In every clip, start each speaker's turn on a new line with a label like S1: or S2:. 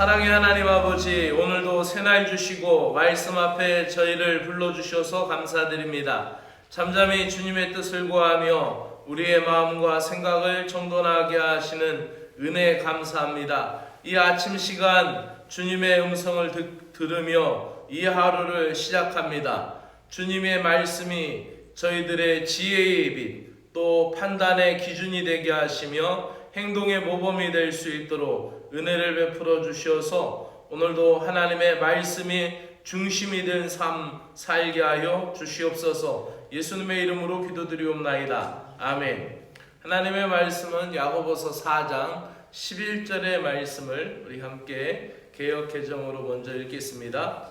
S1: 사랑의 하나님 아버지, 오늘도 새날 주시고 말씀 앞에 저희를 불러주셔서 감사드립니다. 잠잠히 주님의 뜻을 구하며 우리의 마음과 생각을 정돈하게 하시는 은혜 감사합니다. 이 아침 시간 주님의 음성을 듣, 들으며 이 하루를 시작합니다. 주님의 말씀이 저희들의 지혜의 빛, 또 판단의 기준이 되게 하시며 행동의 모범이 될 수 있도록 은혜를 베풀어 주시어서 오늘도 하나님의 말씀이 중심이 된 삶 살게 하여 주시옵소서 예수님의 이름으로 기도드리옵나이다. 아멘. 하나님의 말씀은 야고보서 4장 11절의 말씀을 우리 함께 개혁 개정으로 먼저 읽겠습니다.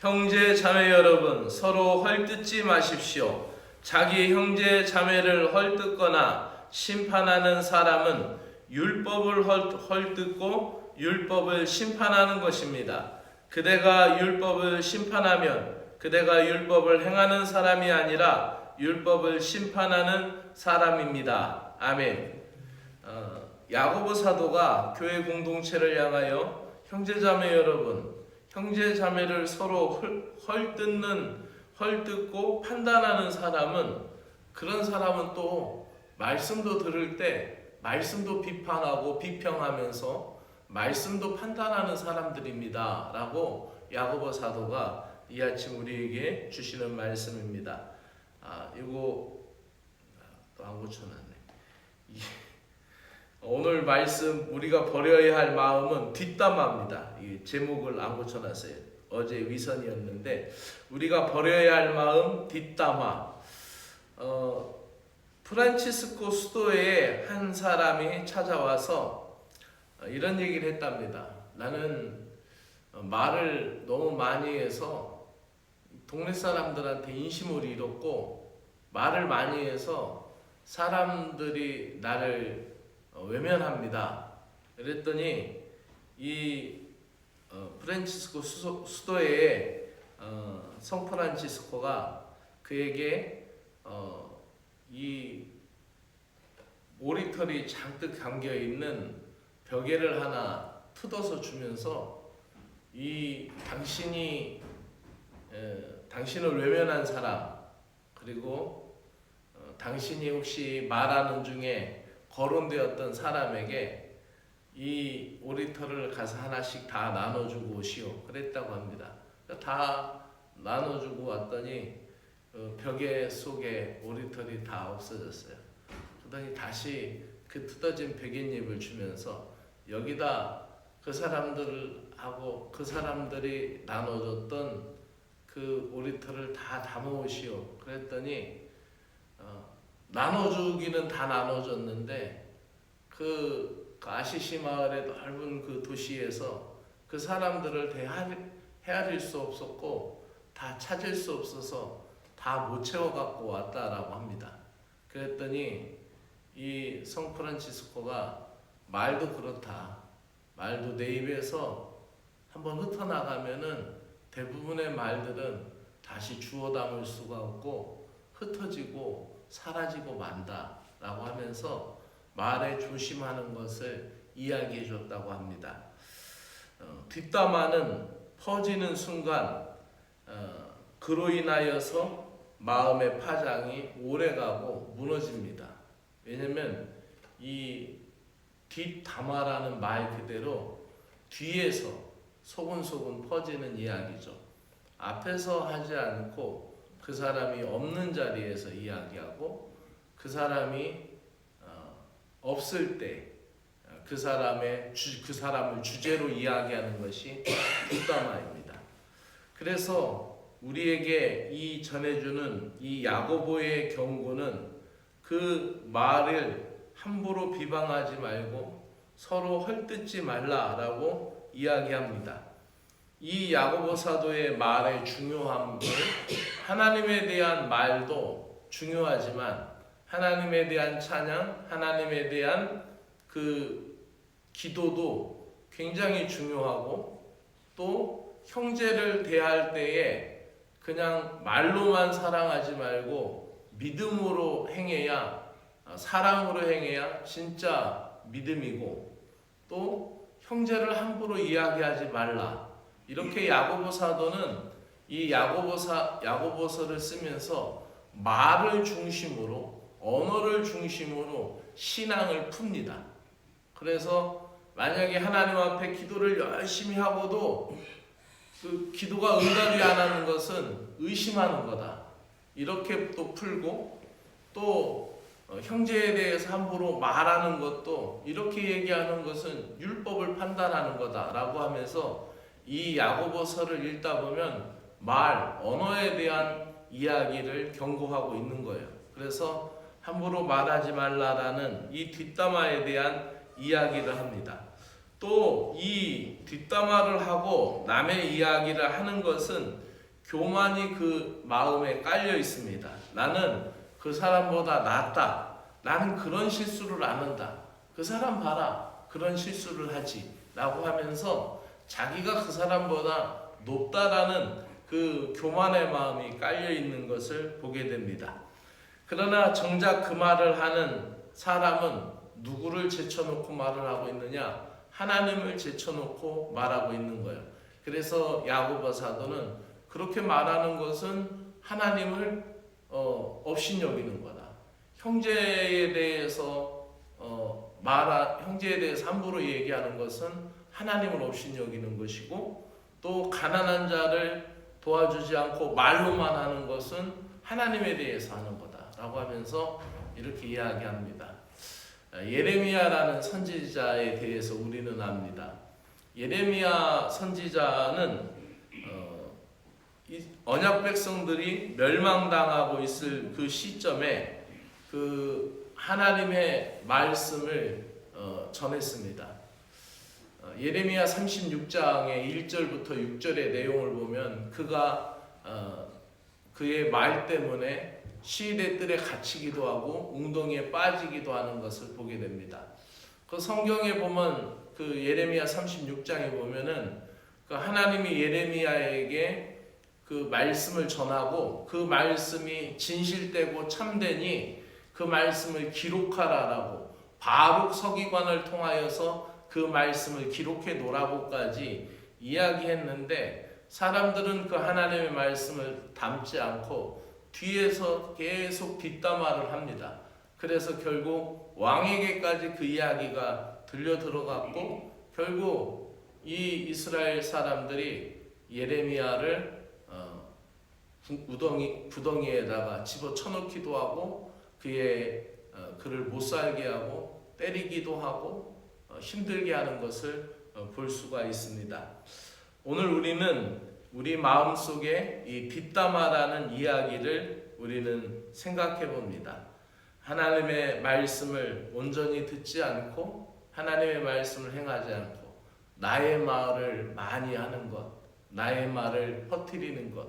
S1: 형제 자매 여러분 서로 헐뜯지 마십시오. 자기 형제 자매를 헐뜯거나 심판하는 사람은 율법을 헐- 헐뜯고 율법을 심판하는 것입니다. 그대가 율법을 심판하면 그대가 율법을 행하는 사람이 아니라 율법을 심판하는 사람입니다. 아멘. 어, 야고보 사도가 교회 공동체를 향하여 형제자매 여러분 형제 자매를 서로 헐, 헐뜯는 헐뜯고 판단하는 사람은 그런 사람은 또 말씀도 들을 때 말씀도 비판하고 비평하면서 말씀도 판단하는 사람들입니다라고 야고보 사도가 이 아침 우리에게 주시는 말씀입니다. 아 이거 또 안 고쳐놨네. 이- 오늘 말씀 우리가 버려야 할 마음은 뒷담화입니다. 이 제목을 안 고쳐놨어요. 어제 위선이었는데 우리가 버려야 할 마음 뒷담화. 어, 프란치스코 수도에 한 사람이 찾아와서 어, 이런 얘기를 했답니다. 나는 어, 말을 너무 많이 해서 동네 사람들한테 인심을 잃었고 말을 많이 해서 사람들이 나를 어, 외면합니다. 그랬더니 이 어, 프란치스코 수도, 수도의 어, 성 프란치스코가 그에게 어, 이 오리털이 잔뜩 감겨 있는 벽에를 하나 뜯어서 주면서 이 당신이 에, 당신을 외면한 사람 그리고 어, 당신이 혹시 말하는 중에 거론되었던 사람에게 이 오리털을 가서 하나씩 다 나눠주고 오시오 그랬다고 합니다. 다 나눠주고 왔더니 어, 벽에 속에 오리털이 다 없어졌어요. 그러더니 다시 그 뜯어진 백인잎을 주면서 여기다 그 사람들하고 그 사람들이 나눠줬던 그 오리털을 다 담아오시오. 그랬더니 어, 나눠주기는 다 나눠줬는데 그, 그 아시시 마을의 넓은 그 도시에서 그 사람들을 대할, 헤아릴 수 없었고 다 찾을 수 없어서 다 못 채워 갖고 왔다라고 합니다. 그랬더니 이 성 프란치스코가 말도 그렇다. 말도 내 입에서 한번 흩어나가면은 대부분의 말들은 다시 주워 담을 수가 없고 흩어지고 사라지고 만다라고 하면서 말에 조심하는 것을 이야기해 줬다고 합니다. 어, 뒷담화는 퍼지는 순간 어, 그로 인하여서 마음의 파장이 오래가고 무너집니다. 왜냐면 이 뒷담화라는 말 그대로 뒤에서 소근소근 퍼지는 이야기죠. 앞에서 하지 않고 그 사람이 없는 자리에서 이야기하고 그 사람이 어, 없을 때 그 사람의 주, 그 사람을 주제로 이야기하는 것이 뒷담화입니다. 그래서 우리에게 이 전해주는 이 야고보의 경고는 그 말을 함부로 비방하지 말고 서로 헐뜯지 말라라고 이야기합니다. 이 야고보 사도의 말의 중요함을 하나님에 대한 말도 중요하지만 하나님에 대한 찬양, 하나님에 대한 그 기도도 굉장히 중요하고 또 형제를 대할 때에 그냥 말로만 사랑하지 말고 믿음으로 행해야 아, 사랑으로 행해야 진짜 믿음이고 또 형제를 함부로 이야기하지 말라 이렇게 야고보 사도는 이 야고보사 야고보서를 쓰면서 말을 중심으로 언어를 중심으로 신앙을 풉니다. 그래서 만약에 하나님 앞에 기도를 열심히 하고도 그 기도가 응답이 안 하는 것은 의심하는 거다. 이렇게 또 풀고 또 어, 형제에 대해서 함부로 말하는 것도 이렇게 얘기하는 것은 율법을 판단하는 거다라고 하면서 이 야고보서를 읽다 보면 말 언어에 대한 이야기를 경고하고 있는 거예요. 그래서 함부로 말하지 말라라는 이 뒷담화에 대한 이야기를 합니다. 또 이 뒷담화를 하고 남의 이야기를 하는 것은 교만이 그 마음에 깔려 있습니다. 나는 그 사람보다 낫다. 나는 그런 실수를 안 한다. 그 사람 봐라. 그런 실수를 하지. 라고 하면서 자기가 그 사람보다 높다라는 그 교만의 마음이 깔려 있는 것을 보게 됩니다. 그러나 정작 그 말을 하는 사람은 누구를 제쳐놓고 말을 하고 있느냐? 하나님을 제쳐놓고 말하고 있는 거예요. 그래서 야고보 사도는 그렇게 말하는 것은 하나님을 어, 업신여기는 거다. 형제에 대해서 어, 말하 형제에 대해서 함부로 얘기하는 것은 하나님을 업신여기는 것이고 또 가난한 자를 도와주지 않고 말로만 하는 것은 하나님에 대해서 하는 거다라고 하면서 이렇게 이야기합니다. 예레미야라는 선지자에 대해서 우리는 압니다. 예레미야 선지자는 어, 이 언약 백성들이 멸망당하고 있을 그 시점에 그 하나님의 말씀을 어, 전했습니다. 어, 예레미야 36장의 1절부터 6절의 내용을 보면 그가 어, 그의 말 때문에 시대 뜰에 갇히기도 하고 웅덩이에 빠지기도 하는 것을 보게 됩니다. 그 성경에 보면 그 예레미야 36장에 보면은 그 하나님이 예레미야에게 그 말씀을 전하고 그 말씀이 진실되고 참되니 그 말씀을 기록하라라고 바룩 서기관을 통하여서 그 말씀을 기록해 놓으라고까지 이야기했는데 사람들은 그 하나님의 말씀을 담지 않고 뒤에서 계속 뒷담화를 합니다. 그래서 결국 왕에게까지 그 이야기가 들려 들어갔고 결국 이 이스라엘 사람들이 예레미야를 어, 우덩이 부덩이에다가 집어 쳐넣기도 하고 그의 어, 그를 못 살게 하고 때리기도 하고 어, 힘들게 하는 것을 어, 볼 수가 있습니다. 오늘 우리는 우리 마음 속에 이 뒷담화라는 이야기를 우리는 생각해 봅니다. 하나님의 말씀을 온전히 듣지 않고 하나님의 말씀을 행하지 않고 나의 말을 많이 하는 것, 나의 말을 퍼뜨리는 것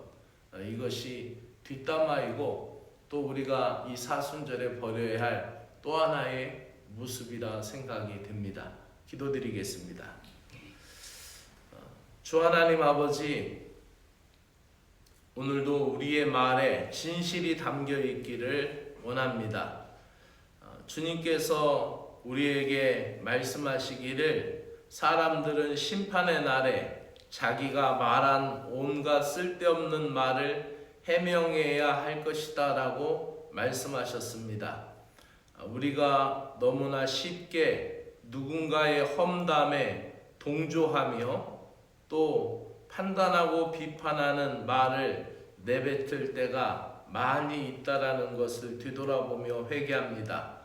S1: 어, 이것이 뒷담화이고 또 우리가 이 사순절에 버려야 할 또 하나의 모습이라 생각이 됩니다. 기도드리겠습니다. 어, 주 하나님 아버지 오늘도 우리의 말에 진실이 담겨 있기를 원합니다. 어, 주님께서 우리에게 말씀하시기를 사람들은 심판의 날에 자기가 말한 온갖 쓸데없는 말을 해명해야 할 것이다 라고 말씀하셨습니다. 어, 우리가 너무나 쉽게 누군가의 험담에 동조하며 또 판단하고 비판하는 말을 내뱉을 때가 많이 있다라는 것을 뒤돌아보며 회개합니다.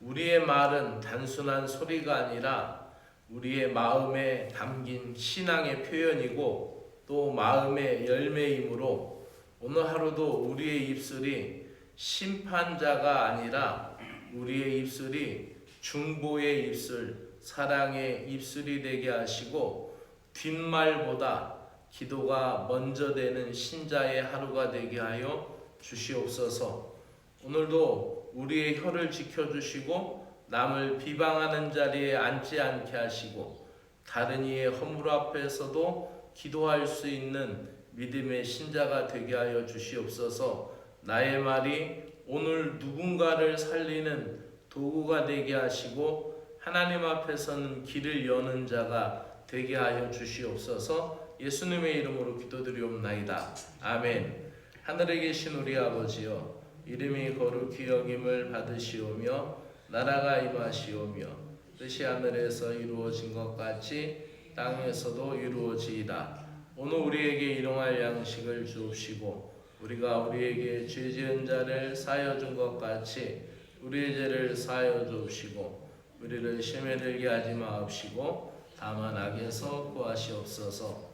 S1: 우리의 말은 단순한 소리가 아니라 우리의 마음에 담긴 신앙의 표현이고 또 마음의 열매이므로 오늘 하루도 우리의 입술이 심판자가 아니라 우리의 입술이 중보의 입술, 사랑의 입술이 되게 하시고 뒷말보다 기도가 먼저 되는 신자의 하루가 되게 하여 주시옵소서. 오늘도 우리의 혀를 지켜주시고 남을 비방하는 자리에 앉지 않게 하시고 다른 이의 허물 앞에서도 기도할 수 있는 믿음의 신자가 되게 하여 주시옵소서. 나의 말이 오늘 누군가를 살리는 도구가 되게 하시고 하나님 앞에 서는 길을 여는 자가 되게 하여 주시옵소서. 예수님의 이름으로 기도드리옵나이다. 아멘. 하늘에 계신 우리 아버지여 이름이 거룩히 여김을 받으시오며 나라가 임하시오며 뜻이 하늘에서 이루어진 것 같이 땅에서도 이루어지이다. 오늘 우리에게 일용할 양식을 주옵시고 우리가 우리에게 죄 지은 자를 사여 준 것 같이 우리의 죄를 사여 주옵시고 우리를 시험에 들게 하지 마옵시고 다만 악에서 구하시옵소서.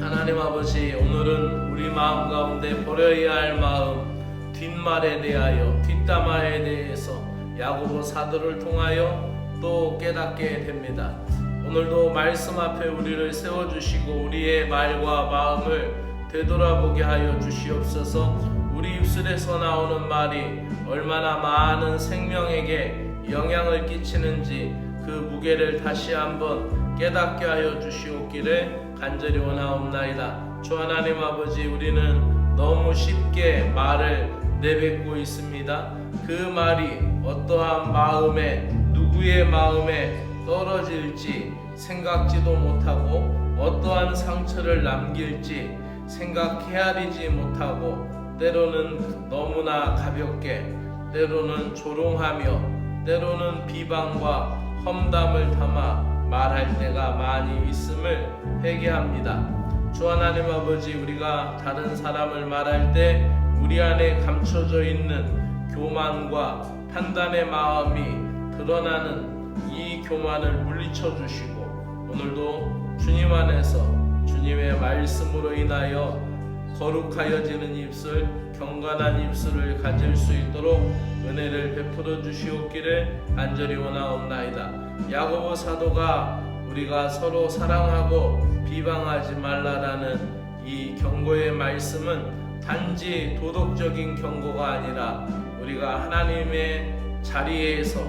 S1: 하나님 아버지 오늘은 우리 마음 가운데 버려야 할 마음 뒷말에 대하여 뒷담화에 대해서 야고보 사도를 통하여 또 깨닫게 됩니다. 오늘도 말씀 앞에 우리를 세워 주시고 우리의 말과 마음을 되돌아보게 하여 주시옵소서. 우리 입술에서 나오는 말이 얼마나 많은 생명에게 영향을 끼치는지 그 무게를 다시 한번 깨닫게 하여 주시옵기를 간절히 원하옵나이다. 주 하나님 아버지 우리는 너무 쉽게 말을 내뱉고 있습니다. 그 말이 어떠한 마음에 누구의 마음에 떨어질지 생각지도 못하고 어떠한 상처를 남길지 생각 헤아리지 못하고 때로는 너무나 가볍게 때로는 조롱하며 때로는 비방과 험담을 담아 말할 때가 많이 있음을 회개합니다. 주 하나님 아버지 우리가 다른 사람을 말할 때 우리 안에 감춰져 있는 교만과 판단의 마음이 드러나는 이 교만을 물리쳐 주시고 오늘도 주님 안에서 주님의 말씀으로 인하여 거룩하여지는 입술, 경건한 입술을 가질 수 있도록 은혜를 베풀어 주시옵기를 간절히 원하옵나이다. 야고보 사도가 우리가 서로 사랑하고 비방하지 말라라는 이 경고의 말씀은 단지 도덕적인 경고가 아니라 우리가 하나님의 자리에서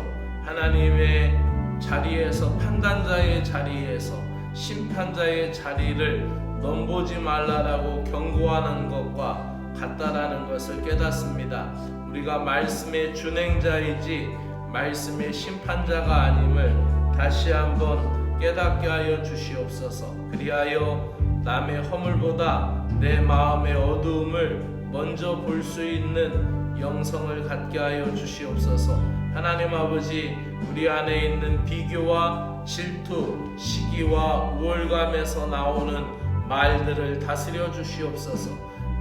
S1: 하나님의 자리에서 판단자의 자리에서 심판자의 자리를 넘보지 말라라고 경고하는 것과 같다라는 것을 깨닫습니다. 우리가 말씀의 준행자이지 말씀의 심판자가 아님을 다시 한번 깨닫게 하여 주시옵소서. 그리하여 남의 허물보다 내 마음의 어두움을 먼저 볼 수 있는 영성을 갖게 하여 주시옵소서. 하나님 아버지, 우리 안에 있는 비교와 질투, 시기와 우월감에서 나오는 말들을 다스려 주시옵소서.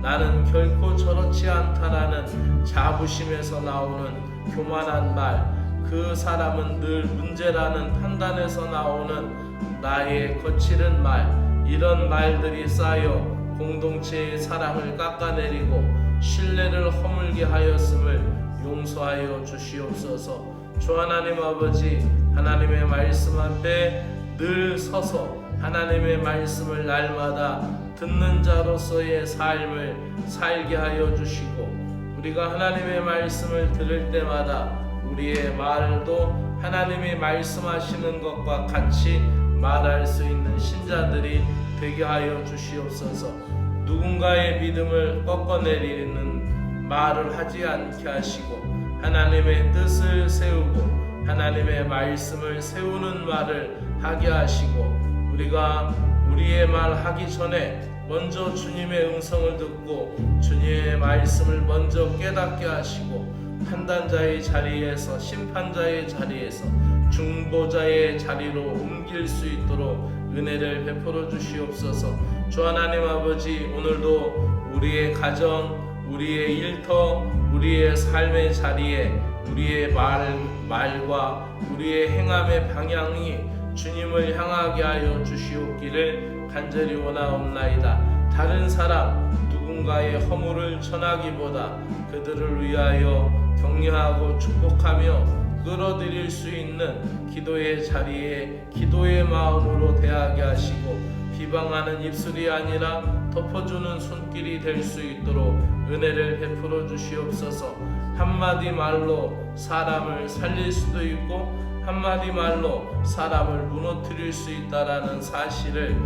S1: 나는 결코 저렇지 않다라는 자부심에서 나오는 교만한 말, 그 사람은 늘 문제라는 판단에서 나오는 나의 거칠은 말, 이런 말들이 쌓여 공동체의 사랑을 깎아내리고 신뢰를 허물게 하였음을 용서하여 주시옵소서. 주 하나님 아버지, 하나님의 말씀 앞에 늘 서서 하나님의 말씀을 날마다 듣는 자로서의 삶을 살게 하여 주시고 우리가 하나님의 말씀을 들을 때마다 우리의 말도 하나님이 말씀하시는 것과 같이 말할 수 있는 신자들이 되게 하여 주시옵소서. 누군가의 믿음을 꺾어내리는 말을 하지 않게 하시고 하나님의 뜻을 세우고 하나님의 말씀을 세우는 말을 하게 하시고 우리가 우리의 말 하기 전에 먼저 주님의 음성을 듣고 주님의 말씀을 먼저 깨닫게 하시고 판단자의 자리에서 심판자의 자리에서 중보자의 자리로 옮길 수 있도록 은혜를 베풀어 주시옵소서. 주 하나님 아버지 오늘도 우리의 가정, 우리의 일터, 우리의 삶의 자리에 우리의 말 말과 우리의 행함의 방향이 주님을 향하게 하여 주시옵기를 간절히 원하옵나이다. 다른 사람 누군가의 허물을 전하기보다 그들을 위하여 격려하고 축복하며 끌어들일 수 있는 기도의 자리에 기도의 마음으로 대하게 하시고 비방하는 입술이 아니라 덮어주는 손길이 될 수 있도록 은혜를 베풀어 주시옵소서. 한마디 말로 사람을 살릴 수도 있고 한마디 말로 사람을 무너뜨릴 수 있다라는 사실을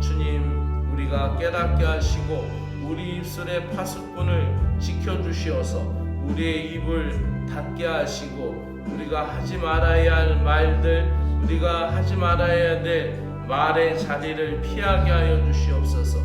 S1: 주님 우리가 깨닫게 하시고 우리 입술의 파수꾼을 지켜 주시어서 우리의 입을 닫게 하시고 우리가 하지 말아야 할 말들 우리가 하지 말아야 될 말의 자리를 피하게 하여 주시옵소서.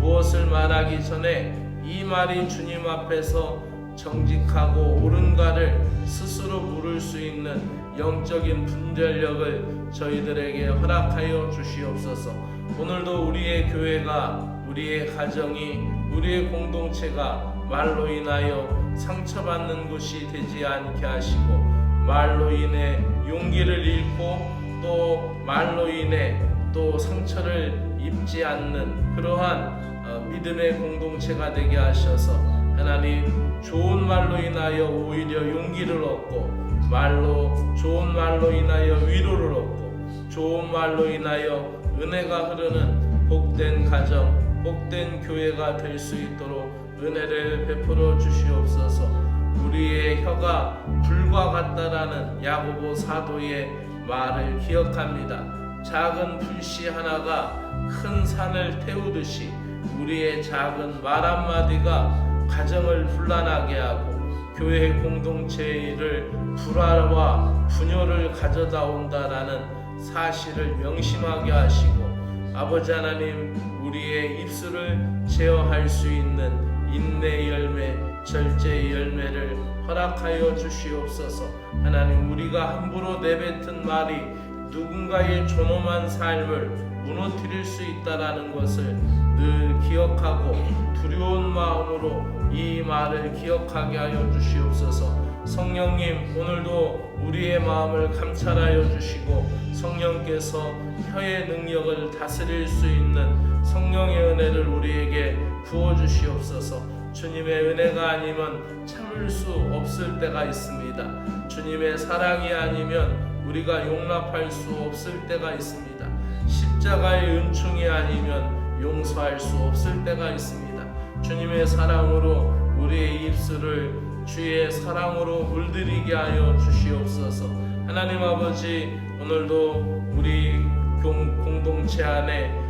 S1: 무엇을 말하기 전에 이 말이 주님 앞에서 정직하고 옳은가를 스스로 물을 수 있는 영적인 분별력을 저희들에게 허락하여 주시옵소서. 오늘도 우리의 교회가 우리의 가정이 우리의 공동체가 말로 인하여 상처받는 곳이 되지 않게 하시고 말로 인해 용기를 잃고 또 말로 인해 또 상처를 입지 않는 그러한 어, 믿음의 공동체가 되게 하셔서 하나님 좋은 말로 인하여 오히려 용기를 얻고 말로 좋은 말로 인하여 위로를 얻고 좋은 말로 인하여 은혜가 흐르는 복된 가정 복된 교회가 될 수 있도록 은혜를 베풀어 주시옵소서 우리의 혀가 불과 같다라는 야고보 사도의 말을 기억합니다. 작은 불씨 하나가 큰 산을 태우듯이 우리의 작은 말 한마디가 가정을 혼란하게 하고 교회 공동체를 불화와 분열을 가져다 온다라는 사실을 명심하게 하시고 아버지 하나님 우리의 입술을 제어할 수 있는 인내 열매, 절제 열매를 허락하여 주시옵소서. 하나님 우리가 함부로 내뱉은 말이 누군가의 존엄한 삶을 무너뜨릴 수 있다라는 것을 늘 기억하고 두려운 마음으로 이 말을 기억하게 하여 주시옵소서. 성령님 오늘도 우리의 마음을 감찰하여 주시고 성령께서 혀의 능력을 다스릴 수 있는 성령의 은혜를 우리에게 부어 주시옵소서. 주님의 은혜가 아니면 참을 수 없을 때가 있습니다. 주님의 사랑이 아니면 우리가 용납할 수 없을 때가 있습니다. 십자가의 은총이 아니면 용서할 수 없을 때가 있습니다. 주님의 사랑으로 우리의 입술을 주의 사랑으로 물들이게 하여 주시옵소서. 하나님 아버지 오늘도 우리 공- 공동체 안에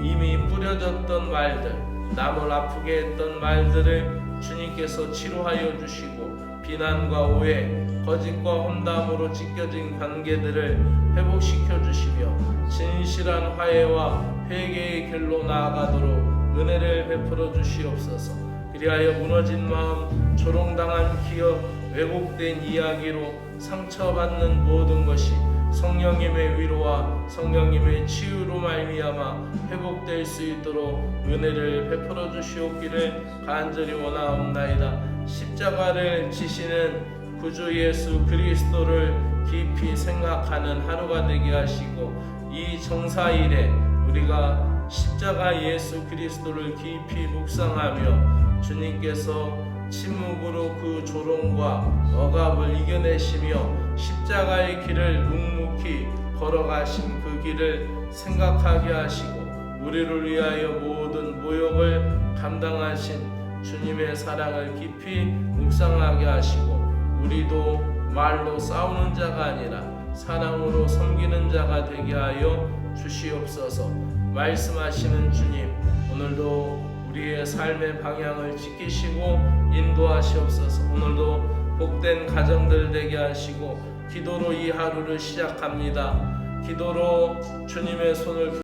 S1: 이미 뿌려졌던 말들, 남을 아프게 했던 말들을 주님께서 치료하여 주시고 비난과 오해, 거짓과 험담으로 찢겨진 관계들을 회복시켜 주시며 진실한 화해와 회개의 길로 나아가도록 은혜를 베풀어 주시옵소서. 그리하여 무너진 마음, 조롱당한 기억, 왜곡된 이야기로 상처받는 모든 것이 성령님의 위로와 성령님의 치유로 말미암아 회복될 수 있도록 은혜를 베풀어 주시옵기를 간절히 원하옵나이다. 십자가를 지시는 구주 예수 그리스도를 깊이 생각하는 하루가 되게 하시고 이 정사일에 우리가 십자가 예수 그리스도를 깊이 묵상하며 주님께서 침묵으로 그 조롱과 억압을 이겨내시며 십자가의 길을 묵묵히 걸어가신 그 길을 생각하게 하시고 우리를 위하여 모든 모욕을 감당하신 주님의 사랑을 깊이 묵상하게 하시고 우리도 말로 싸우는 자가 아니라 사랑으로 섬기는 자가 되게 하여 주시옵소서. 말씀하시는 주님 오늘도 우리의 삶의 방향을 지키시고 인도하시옵소서. 오늘도 복된 가정들 되게 하시고 기도로 이 하루를 시작합니다. 기도로 주님의 손을